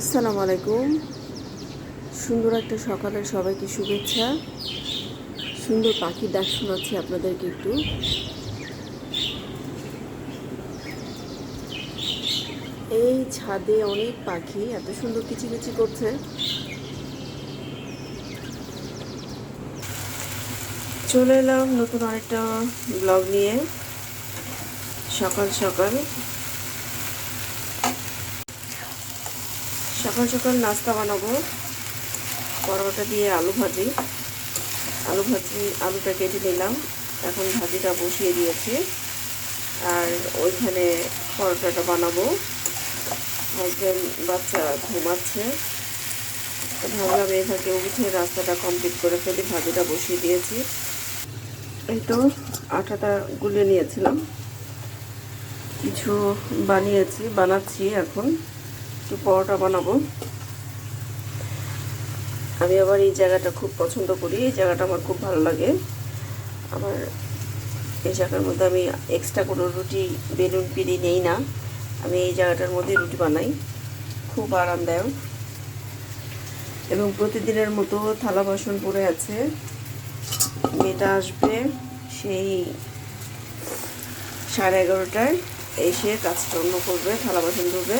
আসসালামু আলাইকুম। সুন্দর একটা সকালের সবাইকে শুভেচ্ছা। সুন্দর পাখির ডাক শোনাচ্ছি আপনাদেরকে একটু। এই ছাদে অনেক পাখি, এত সুন্দর কিচিমিচি করছে। চলে এলাম নতুন আরেকটা ব্লগ নিয়ে। সকাল সকাল সকাল সকাল নাস্তা বানাবো। পরোটা দিয়ে আলু ভাজি। আলু ভাজি, আলুটা কেটে নিলাম। এখন ভাজিটা বসিয়ে দিয়েছি। আর ওইখানে পরোটাটা বানাবো। হাজব্যান্ড বাচ্চা ঘুমাচ্ছে। ভাবলাম এভাবে উঠে রাস্তাটা কমপ্লিট করে ফেলি, ভাজিটা বসিয়ে দিয়েছি। এই তো আটাটা গুলে নিয়েছিলাম। কিছু বানিয়েছি, বানাচ্ছি এখন। একটু পরোটা বানাবো। আমি আবার এই জায়গাটা খুব পছন্দ করি, এই জায়গাটা আমার খুব ভালো লাগে। আমার এই জায়গার মধ্যে আমি এক্সট্রা কোনো রুটি, বেলুন পিড়ি নেই না। আমি এই জায়গাটার মধ্যে রুটি বানাই, খুব আরামদায়ক। এবং প্রতিদিনের মতো থালা বাসন পড়ে আছে। মেয়েটা আসবে সেই সাড়ে এগারোটায়, এসে কাজকর্ম করবে, থালা বাসন ধরবে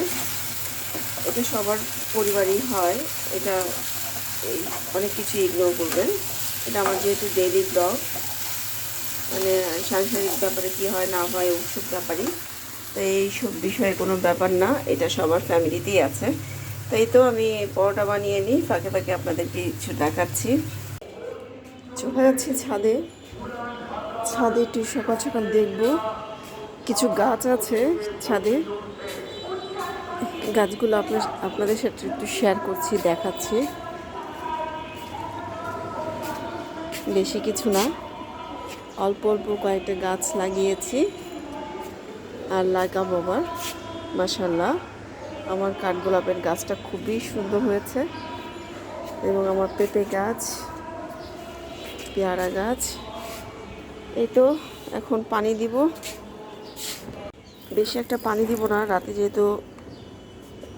এটা সবার পরিবারই হয়। এটা অনেক কিছু ইগনোর করবেন এটা আমার যেহেতু ডেইলি ব্লগ মানে সাংসারিক ব্যাপারে কি হয় না হয় ওসব ব্যাপারই। তো এইসব বিষয়ে কোনো ব্যাপার না, এটা সবার ফ্যামিলিতেই আছে। তো এই তো আমি পরোটা বানিয়ে নিই, ফাঁকে ফাঁকে আপনাদেরকে কিছু দেখাচ্ছি। চলে যাচ্ছি ছাদে। ছাদে একটু সকাল সকাল দেখব। কিছু গাছ আছে ছাদে। গাছগুলো আপনার, আপনাদের সাথে একটু শেয়ার করছি, দেখাচ্ছি। বেশি কিছু না। অল্প অল্প কয়েকটা গাছ লাগিয়েছি। আর লাগাবো আবার মাসাল্লাহ আমার কাঠগোলাপের গাছটা খুবই সুন্দর হয়েছে। এবং আমার পেঁপে গাছ, পেয়ারা গাছ। এই তো, এখন পানি দিব। বেশি একটা পানি দিব না, রাতে যেহেতু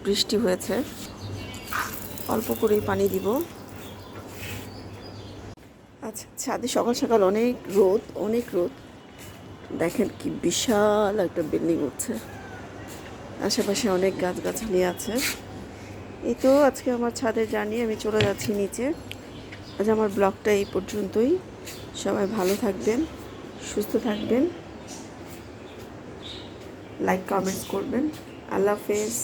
বৃষ্টি হয়েছে। অল্প করেই পানি দিব। আচ্ছা ছাদে সকাল সকাল অনেক রোদ অনেক রোদ। দেখেন কি বিশাল একটা বিল্ডিং উঠছে। আশেপাশে অনেক গাছগাছালি আছে। এই তো আজকে আমার ছাদে জার্নি, আমি চলে যাচ্ছি নিচে। আজ আমার ব্লগটা এই পর্যন্তই। সবাই ভালো থাকবেন, সুস্থ থাকবেন। লাইক কমেন্টস করবেন। আল্লাহ হাফেজ।